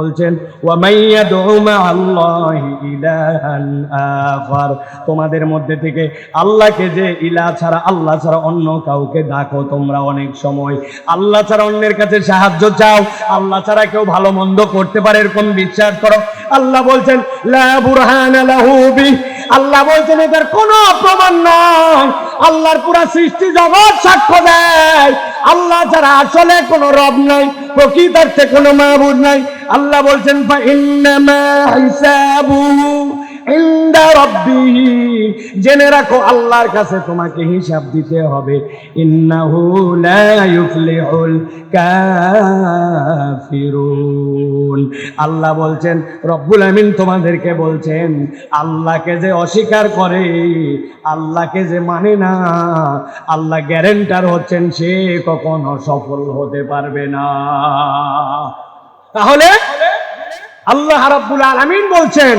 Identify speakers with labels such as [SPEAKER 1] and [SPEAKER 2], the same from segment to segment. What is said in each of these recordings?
[SPEAKER 1] বলছেন তোমাদের মধ্যে থেকে আল্লাহকে যে ইলা ছাড়া, আল্লাহ ছাড়া অন্য কাউকে ডাকো তোমরা অনেক সময়। আল্লাহ ছাড়া অন্যের কাছে সাহায্য চাও, আল্লাহ ছাড়া কেউ ভালো মন্দ করতে পারে এরকম বিশ্বাস করো। আল্লাহ বলছেন আল্লাহ বলছেন, এটার কোনো প্রমাণ নাই আল্লাহর পুরা সৃষ্টি জগৎ সাক্ষ্য দেয়। আল্লাহ ছাড়া আসলে কোনো রব নাই প্রকৃতার্থে কোনো মাহবুদ নাই। আল্লাহ বলছেন ইনদা জেনে রাখো, আল্লাহর কাছে তোমাকে হিসাব দিতে হবে। ইন্নাহু লা ইউফলিহুল কাফিরুন। আল্লাহ বলছেন, রব্বুল আমিন তোমাদেরকে বলছেন, আল্লাহকে যে অস্বীকার করে, আল্লাহকে যে মানে না, আল্লাহ গ্যারেন্টার হচ্ছেন, সে কখনো সফল হতে পারবে না। তাহলে আল্লাহ রাব্বুল আলামিন বলছেন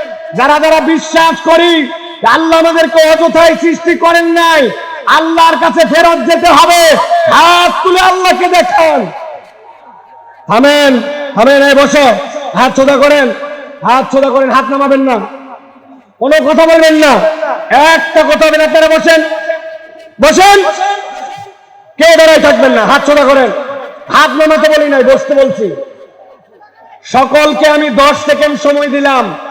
[SPEAKER 1] যারা যারা বিশ্বাস করি আল্লাহ আমাদেরকে অযথায় সৃষ্টি করেন নাই, আল্লাহর কাছে ফেরত যেতে হবে। হাত তুলে আল্লাহকে দেখান। থামেন থামেন, এই বসো। হাত সোজা করেন, হাত সোজা করেন, হাত নামাবেন না। কোনো কথা বলবেন না। একটা কথা বলেন, আপনারা বসেন। বসেন। কে দাঁড়ায় থাকবেন না? হাত সোজা করেন। হাত নামাতে বলি নাই, বসতে বলছি। সকলকে আমি দশ সেকেন্ড সময় দিলাম।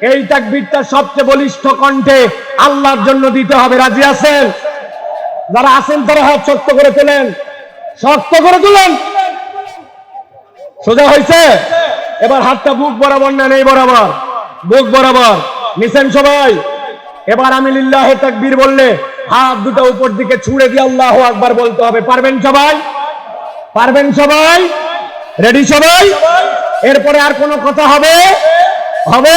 [SPEAKER 1] এই তাকবীরটা সবচেয়ে বলিষ্ঠ কণ্ঠে আল্লাহর জন্য দিতে হবে। রাজি আছেন? যারা আছেন তারা হাত শক্ত করে তোলেন। শক্ত করে তুলেন। সোজা হয়েছে এবার হাতটা বুক বরাবর না নেই বরাবর। বুক বরাবর। নিছেন সবাই? এবার আমি লিল্লাহে তাকবীর বললে হাত দুটো উপর দিকে ছুঁড়ে দিয়ে আল্লাহ আকবার বলতে হবে। পারবেন সবাই? পারবেন সবাই? রেডি সবাই? এরপরে আর কোনো কথা হবে? হবে?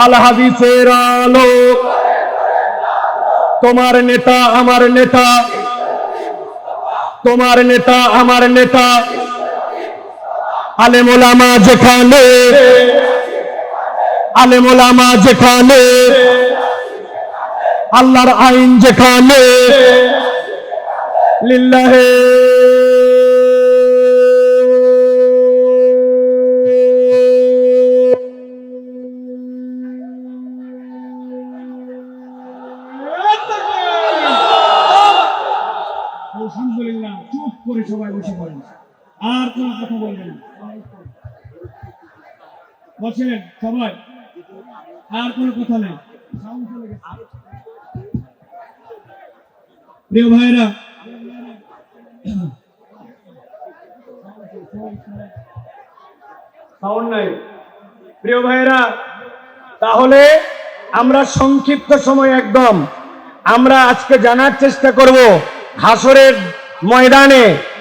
[SPEAKER 1] আল হাদিসের আলো। তোমার নেতা আমার নেতা। তোমার নেতা আমার নেতা। আলেমোলামা যেখানে। আলেমোলামা যেখানে। আল্লাহর আইন যেখানে। লিল্লাহে।
[SPEAKER 2] সবাই বসে পড়েন। আর কথা বলবেন বসেন সবাই। আর কথা নেই। প্রিয় ভাইরা
[SPEAKER 1] প্রিয় ভাইরা, তাহলে আমরা সংক্ষিপ্ত সময় একদম। আমরা আজকে জানার চেষ্টা করব হাসরের ময়দানে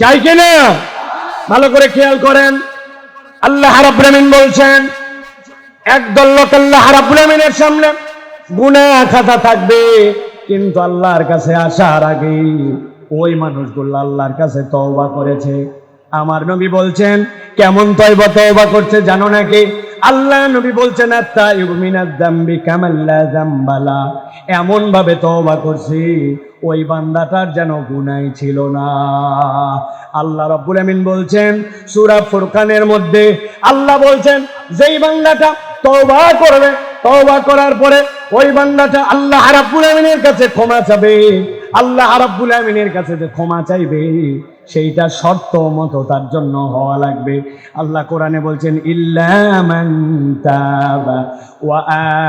[SPEAKER 1] চাই কিনা? ভালো করে খেয়াল করেন। আল্লাহ রাব্বুল আলামিন বলছেন, একদল লোক আল্লাহ রাব্বুল আলামিনের সামনে গুনাহ খাতা থাকবে, কিন্তু আল্লাহর কাছে আসার আগে ওই মানুষগুলো আল্লাহর কাছে তওবা করেছে। আমার নবী বলছেন, কেমন তয়বা তওবা করছে জানো নাকি? আল্লাহ নবী বলছেন জাম্বালা এমন ভাবে তওবা করছি, ওই বান্দাটার যেন গুনাই ছিল না। আল্লাহ রাব্বুল আমিন বলছেন, সূরা ফুরকানের মধ্যে আল্লাহ বলছেন, যেই বান্দাটা তওবা করবে, তওবা করার পরে ওই বান্দাটা আল্লাহ রাব্বুল আমিনের কাছে ক্ষমা চাবে। আল্লাহ রাব্বুল আমিনের কাছে যে ক্ষমা চাইবে সেইটা শর্ত মতো তার জন্য হওয়া লাগবে আল্লাহ কোরআনে বলছেন ইল্লা মান তাবা ওয়া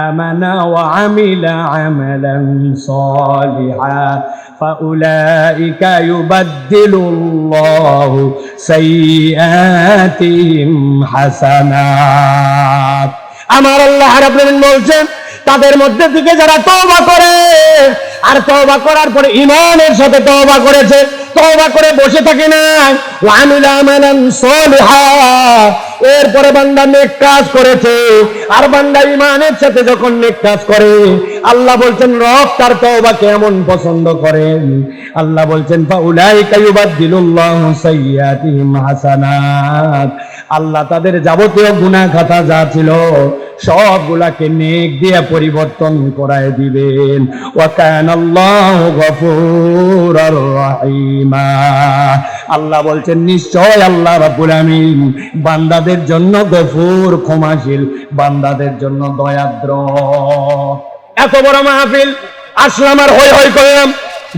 [SPEAKER 1] আমানা ওয়া আমিলা আমালান সালিহা فأولئك يبدل الله سيئاتهم حسنات আমার আল্লাহ রাব্বুল আলামিন বলছেন তাদের মধ্যে থেকে যারা তওবা করে আর তওবা করার পরে ইমানের সাথে তওবা করেছে। তওবা করে বসে থাকে না। এরপরে বান্দা নেক কাজ করেছে। আর বান্দা ইমানের সাথে যখন নেক কাজ করে, আল্লাহ বলছেন, রব তার তওবা কেমন পছন্দ করেন। আল্লাহ বলছেন, ফাউলাইকা ইউবাদদিলুল্লাহু সাইয়্যাতিহিম হাসানাত। আল্লাহ তাদের যাবতীয় গুনাহ খাতা যা ছিল সবগুলাকে নেক দিয়ে পরিবর্তন করায় দিবেন। ওয়া কানাল্লাহু গফুরার রহিমা। আল্লাহ বলছেন, নিশ্চয় আল্লাহ রাব্বুল আমিন বান্দাদের জন্য গফুর, ক্ষমাশীল, বান্দাদের জন্য দয়াদ্র। এত বড় মাহফিল, আসলাম আর হই হই করলাম।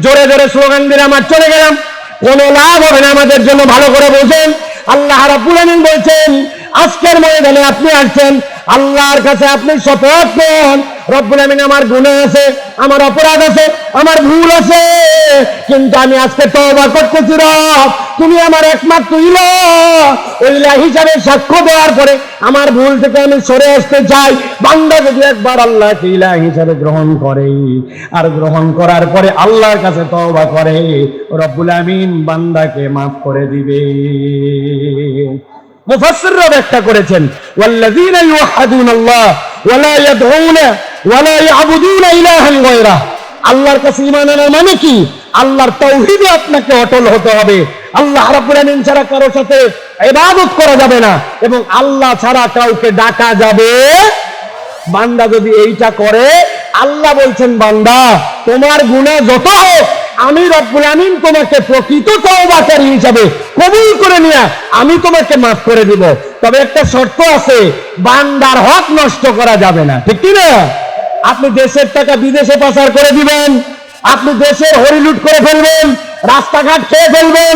[SPEAKER 1] জোরে জোরে স্লোগান দিলাম আর চলে গেলাম। কোনো লাভ হবে না আমাদের জন্য, ভালো করে বোঝেন। আল্লাহ রাব্বুল আমিন বলছেন আজকের ময়দানে আপনি আসছেন, আল্লাহর কাছে আপনি শপথ নেন, রব্বুল আমিন আমার গুনাহ আছে, আমার অপরাধ আছে, আমার ভুল আছে, কিন্তু আমি আজকে তওবা করতেছি, রব, তুমি আমার একমাত্র ইলা ইলা হিসাবে সাক্ষ্য দেওয়ার পরে আমার ভুল থেকে আমি সরে আসতে চাই। বান্দা যদি একবার আল্লাহকে ইলা হিসাবে গ্রহণ করে, আর গ্রহণ করার পরে আল্লাহর কাছে তওবা করে, রব্বুল আমিন বান্দাকে মাফ করে দিবে। মুফাসসিররা ব্যাখ্যা করেছেন, ওয়াল্লাযীনা ইউহাদুনাল্লাহ ওয়া লা ইয়াদউনা ওয়া লা ইয়াবুদুনা ইলাহান গায়রা। আল্লাহর কাছে ঈমান আনার মানে কি? আল্লাহর তাওহীদে আপনাকে অটল হতে হবে। আল্লাহ রাব্বুল আমিন ছাড়া কারও সাথে ইবাদত করা যাবে না এবং আল্লাহ ছাড়া কাউকে ডাকা যাবে বান্দা যদি এইটা করে, আল্লাহ বলছেন, বান্দা, তোমার গুনাহ যত হোক আমি রব্বুল আমিন তোমাকে প্রকৃত তওবাকারী হিসাবে কবুল করে নিয়া আমি তোমাকে মাফ করে দিব। তবে একটা শর্ত আছে, বান্দার হক নষ্ট করা যাবে না। ঠিক কি না আপনি দেশের টাকা বিদেশে পাচার করে দিবেন, আপনি দেশের হরিলুট করে ফেলবেন, রাস্তাঘাট খেয়ে ফেলবেন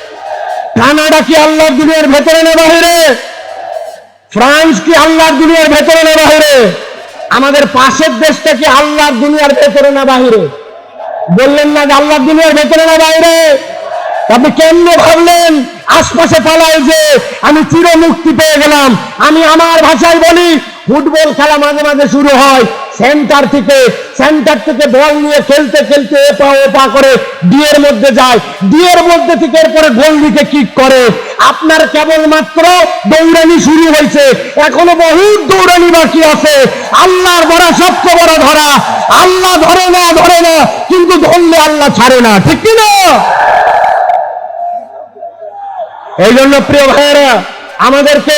[SPEAKER 1] কানাডা কি আল্লাহর দুনিয়ার ভেতরে না বাহিরে? ফ্রান্স কি আল্লাহর দুনিয়ার ভেতরে না বাহিরে? আমাদের পাশের দেশটা কি আল্লাহর দুনিয়ার ভেতরে না বাহিরে? বললেন না যে আল্লাহর দুনিয়ার ভেতরে না বাইরে আপনি কেমনে ভাবলেন? আশপাশে পালাই যে আমি চির মুক্তি পেয়ে গেলাম। আমি আমার ভাষায় বলি ফুটবল খেলা মাঝে মাঝে শুরু হয়। সেন্টার থেকে সেন্টার থেকে বল নিয়ে খেলতে খেলতে এপা ওপা করে ডিয়ের মধ্যে যায়। ডিয়ের মধ্যে থেকে এরপরে গোল দিকে কিক করে। আপনার কেবলমাত্র দৌড়ানি শুরু হয়েছে। এখনও বহুত দৌড়ানি বাকি আছে। আল্লাহর বড় সবচেয়ে বড় ধরা। আল্লাহ ধরে না ধরে না, কিন্তু ধরলে আল্লাহ ছাড়ে না। ঠিক কি না? এই জন্য প্রিয় ভাইয়েরা, আমাদেরকে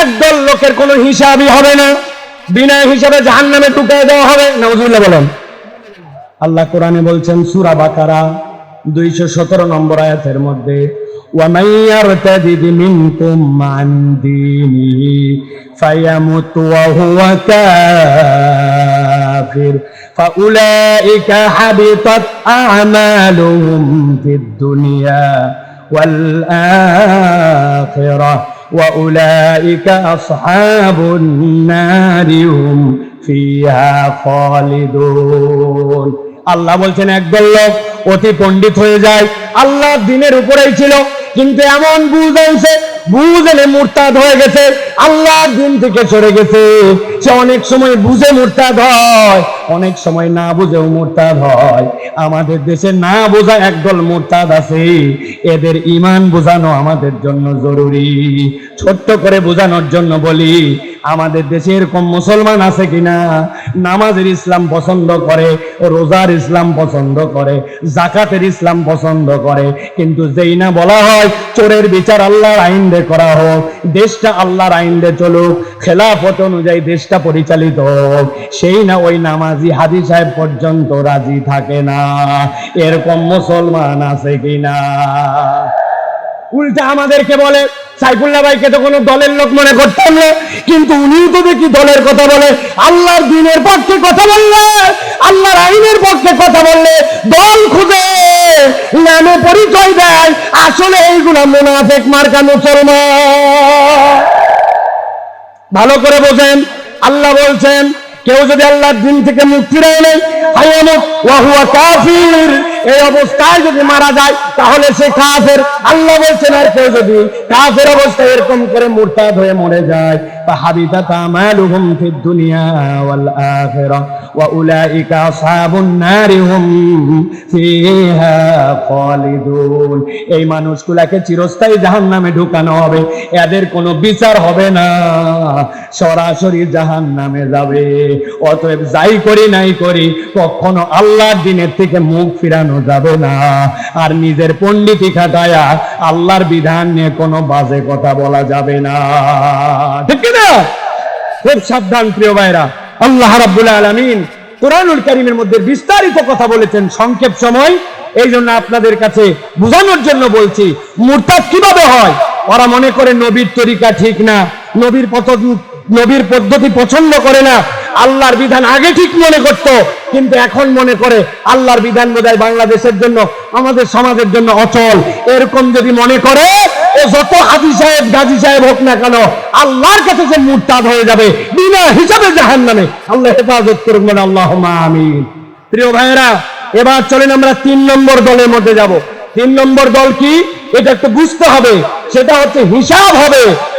[SPEAKER 1] একদল লোকের কোনো হিসাবই হবে না বিনা হিসাবে জাহান্নামে ঢুকিয়ে দেওয়া হবে নাউজুবিল্লাহ বলেন আল্লাহ কোরআনে বলছেন সূরা বাকারা 217 নম্বর আয়াতের মধ্যে وَمَن يَرْتَدِدْ مِنكُمْ عَنْ دِينِهِ فَيَمُتْ وَهُوَ كَافِرٌ فَأُولَئِكَ حَبِطَتْ أَعْمَالُهُمْ فِي الدُّنْيَا والآخرة وأولئك أصحاب النار هم فيها خالدون আল্লাহ বলছেন একদল লোক অতি পণ্ডিত হয়ে যায় আল্লাহ দিনের উপরেই ছিল কিন্তু এমন বুঝ আনছে বুঝ এনে মুরতাদ হয়ে গেছে। আল্লাহ দিন থেকে সরে গেছে। সে অনেক সময় বুঝে মুরতাদ হয়, অনেক সময় না বুঝেও মুরতাদ হয়। আমাদের দেশে না বোঝা একদল মুরতাদ আছে। এদের ইমান বোঝানো আমাদের জন্য জরুরি। ছোট্ট করে বোঝানোর জন্য বলি আমাদের দেশে এরকম মুসলমান আছে কিনা? নামাজের ইসলাম পছন্দ করে, রোজার ইসলাম পছন্দ করে, জাকাতের ইসলাম পছন্দ করে। কিন্তু যেই না বলা হয়, চোরের বিচার আল্লাহর আইন দে করা হোক, দেশটা আল্লাহর আইন দে চলুক, খেলাফত অনুযায়ী দেশটা পরিচালিত হোক, সেই না ওই নামাজি হাজি সাহেব পর্যন্ত রাজি থাকে না। এরকম মুসলমান আছে কিনা? উল্টা আমাদেরকে বলে সাইফুল্লাহ ভাইকে তো কোনো দলের লোক মনে করতাম না। কিন্তু উনিও তো দেখি দলের কথা বলে। আল্লাহর দিনের পক্ষে কথা বললে, আল্লাহর আইনের পক্ষে কথা বললে দল খুঁজে নামে পরিচয় দেয়। আসলে এইগুলা মোনাফেক মার্কা মুসলমান। ভালো করে বোঝেন, আল্লাহ বলছেন কেউ যদি আল্লাহর দিন থেকে মুক্তি রয়ে নেই কাফির। এই অবস্থায় যদি মারা যায়, তাহলে সে কাফের। আল্লাহ বলছেন, আর কেউ যদি কাফের অবস্থায় এরকম করে মুরতাদ হয়ে মরে যায় তা হাবিতা তামালুহুম দুনিয়া ওয়াল আখিরাহ وأولئك أصحاب النار هم فيها خالدون এই মানুষগুলাকে চিরস্থায়ী জাহান্নামে ঢুকানো হবে এদের কোনো বিচার হবে না সরাসরি জাহান্নামে যাবে অতএব যাই করি নাই করি কখনো আল্লাহর দিনের থেকে মুখ ফিরানো যাবে না আর নিজের পণ্ডিতি খাটায়া আল্লাহর বিধান নিয়ে কোনো বাজে কথা বলা যাবে না ঠিক কি না খুব সাবধান প্রিয় ভাইরা আল্লাহ রাব্বুল আলামিন কোরআনুল কারীমের মধ্যে বিস্তারিত কথা বলেছেন সংক্ষেপ সময়। এই জন্য আপনাদের কাছে বোঝানোর জন্য বলছি, মুরতাদ কীভাবে হয়? ওরা মনে করে নবীর তরিকা ঠিক না, নবীর পথ নবীর পদ্ধতি পছন্দ করে না আল্লাহর বিধান আগে ঠিক মনে করত, কিন্তু এখন মনে করে আল্লাহর বিধান বোধহয় বাংলাদেশের জন্য, আমাদের সমাজের জন্য অচল। এরকম যদি মনে করে ও যত হাজি সাহেব, গাজী সাহেব হোক না কেন, আল্লাহর কাছে সে মুরতাদ হয়ে যাবে, বিনা হিসাবে জাহান নামে আল্লাহ হেফাজত করুন বলে আল্লাহ আমিন। প্রিয় ভাইয়েরা, এবার চলেন আমরা তিন নম্বর দলের মধ্যে যাব। তিন নম্বর দল কি? এটা একটু বুঝতে হবে। সেটা হচ্ছে হিসাব হবে।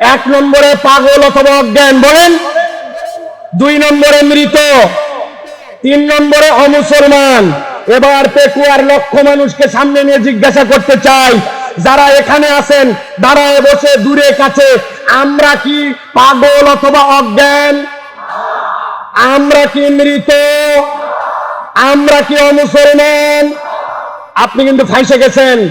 [SPEAKER 1] এক নম্বরে পাগল অথবা অজ্ঞান, বলেন। দুই নম্বরে মৃত, তিন নম্বরে অমুসলমান। এবার পেকুয়ার লক্ষ মানুষকে সামনে নিয়ে জিজ্ঞাসা করতে চাই, যারা এখানে আছেন, দাঁড়ায় বসে, দূরে, কাছে, আমরা কি পাগল অথবা অজ্ঞান? আমরা কি মৃত? আমরা কি অমুসলমান? আপনি কিন্তু ফাইসে গেছেন।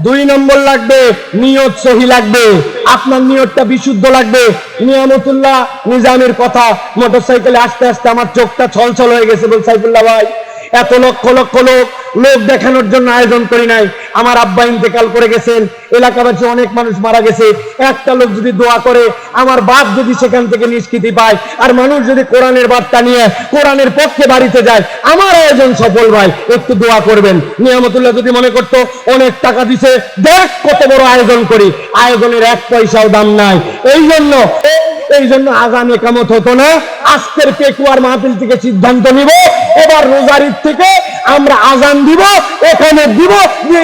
[SPEAKER 1] দুই নম্বর লাগবে, নিয়ত সহি লাগবে। আপনার নিয়তটা বিশুদ্ধ লাগবে। নিয়ামতুল্লাহ নিজামের কথা, মোটরসাইকেলে আস্তে আস্তে আমার চোখটা ছলছল হয়ে গেছে বল সাইফুল্লাহ ভাই। এত লক্ষ লক্ষ লোক লোক দেখানোর জন্য আয়োজন করি নাই। আমার আব্বা ইন্তেকাল করে গেছেন, এলাকাবাসী অনেক মানুষ মারা গেছে। একটা লোক যদি দোয়া করে, আমার বাপ যদি সেখান থেকে নিষ্কৃতি পায়, আর মানুষ যদি কোরআনের বার্তা নিয়ে, কোরআনের পক্ষে বাড়িতে যায়, আমার আয়োজন সফল ভাই, একটু দোয়া করবেন। নিয়ামতুল্লাহ যদি মনে করতো, অনেক টাকা দিছে, দেখ কত বড় আয়োজন করি। আয়োজনের এক পয়সাও দাম নাই। এই জন্য এই জন্য আগাম একামত হতো না? আজকের পেকুয়ার মাহফিল থেকে সিদ্ধান্ত নিব। এবার রোজারির থেকে আমরা আজান দিব, এখানে দিব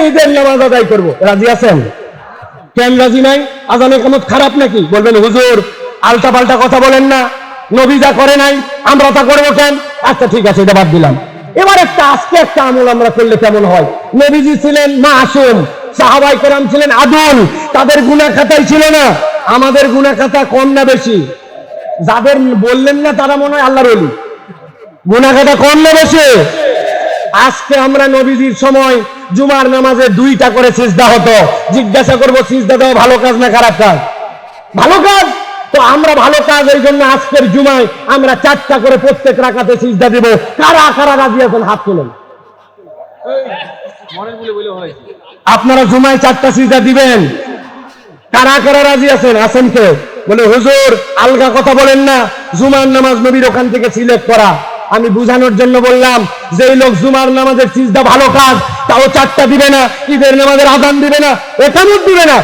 [SPEAKER 1] ঈদের নামাজ আদায় করব। রাজি আছেন? কেন রাজি নাই? আজান একামত খারাপ নাকি? বলবেন, হুজুর আলটা পাল্টা কথা বলেন না। নবী যা করে নাই, আমরা তা করব কেন? আচ্ছা ঠিক আছে, এটা বাদ দিলাম। এবার একটা, আজকে একটা আমল আমরা করলে কেমন হয়? নবীজি ছিলেন মাসুম। সাহাবাই কেরাম ছিলেন আদুল। তাদের গুনা খাতাই ছিল না। আমাদের গুনা খাতা কম না বেশি? যাদের বললেন না তারা মনে হয় আল্লাহর অলি গুনা খাতা কম না বেশি? আজকে আমরা নবীজির সময় জুমার নামাজে দুইটা করে সিজদা হতো। জিজ্ঞাসা করব, সিজদা দেওয়া ভালো কাজ না খারাপ কাজ? ভালো কাজ? তো আমরা ভালো কাজ এই জন্য আজকের জুমায় আমরা চারটা করে প্রত্যেক রাখাতে সিজদা দিব। কারা কারা রাজি আছেন? হাত তুলেন। আপনারা জুমায় চারটা সিজদা দিবেন। কারা কারা রাজি আছেন? আছেন কে? বলে, হুজুর, আলগা কথা বলেন না। জুমার নামাজ নবীর ওখান থেকে সিলেক্ট করা। আমি বুঝানোর জন্য বললাম যে লোক জুমার নামাজের সিজদা ভালো কাজ, তাও চারটা দিবে না, ঈদের নামাজের আদান দিবে না এখানেও দিবে না।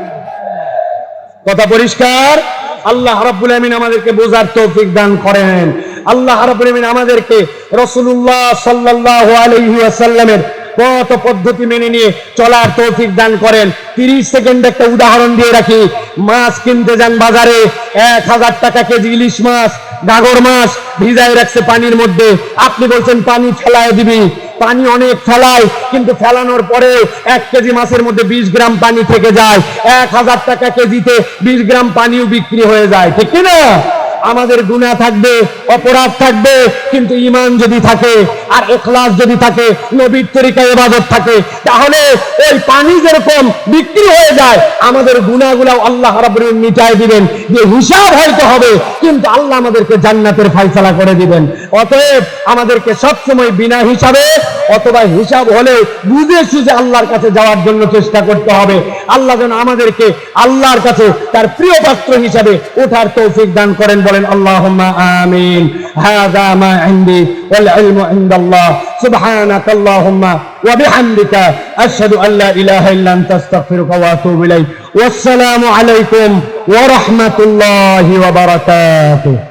[SPEAKER 1] কথা পরিষ্কার? আল্লাহ রাব্বুল আমিন আমাদেরকে বোঝার তৌফিক দান করেন। আল্লাহ রাব্বুল আমিন আমাদেরকে রাসূলুল্লাহ সাল্লাল্লাহু আলাইহি ওয়াসাল্লামের পথ পদ্ধতি মেনে নিয়ে চলার তৌফিক দান করেন। তিরিশ সেকেন্ড একটা উদাহরণ দিয়ে রাখি। মাছ কিনতে যান বাজারে, এক হাজার টাকা কেজি ইলিশ মাছ, গাগর মাছ ভিজায় রাখছে পানির মধ্যে। আপনি বলছেন, পানি ফেলায় দিবি। পানি অনেক ফেলায়, কিন্তু ফেলানোর পরে এক কেজি মাছের মধ্যে বিশ গ্রাম পানি থেকে যায়। এক হাজার টাকা কেজিতে বিশ গ্রাম পানিও বিক্রি হয়ে যায়, ঠিক কি না আমাদের গুনাহ থাকবে, অপরাধ থাকবে, কিন্তু ঈমান যদি থাকে আর ইখলাস যদি থাকে, নবীর তরিকা ইবাদত থাকে, তাহলে ওই পানি যেরকম বিক্রি হয়ে যায়, আমাদের গুনাহগুলো আল্লাহ আলামিন মিটায় দিবেন, যে হিসাব হয়তো হবে, কিন্তু আল্লাহ আমাদেরকে জান্নাতের ফয়সালা করে দিবেন। অতএব আমাদেরকে সবসময় বিনা হিসাবে অথবা হিসাব হলে বুঝে সুঝে আল্লাহর কাছে যাওয়ার জন্য চেষ্টা করতে হবে। আল্লাহ যেন আমাদেরকে আল্লাহর কাছে তার প্রিয় পাত্র হিসাবে ওঠার তৌফিক দান করেন বলেন আল্লাহুম্মা আমিন হাযা মা ইনদি ওয়াল ইলমু ইনদাল্লাহ সুবহানাক আল্লাহুম্মা ওয়া বিহামদিকা আশহাদু আন লা ইলাহা ইল্লা আনতা আস্তাগফিরুকা ওয়া আতুবু ইলাইক ওয়াসসালামু আলাইকুম ওয়া রাহমাতুল্লাহি ওয়া বারাকাতুহু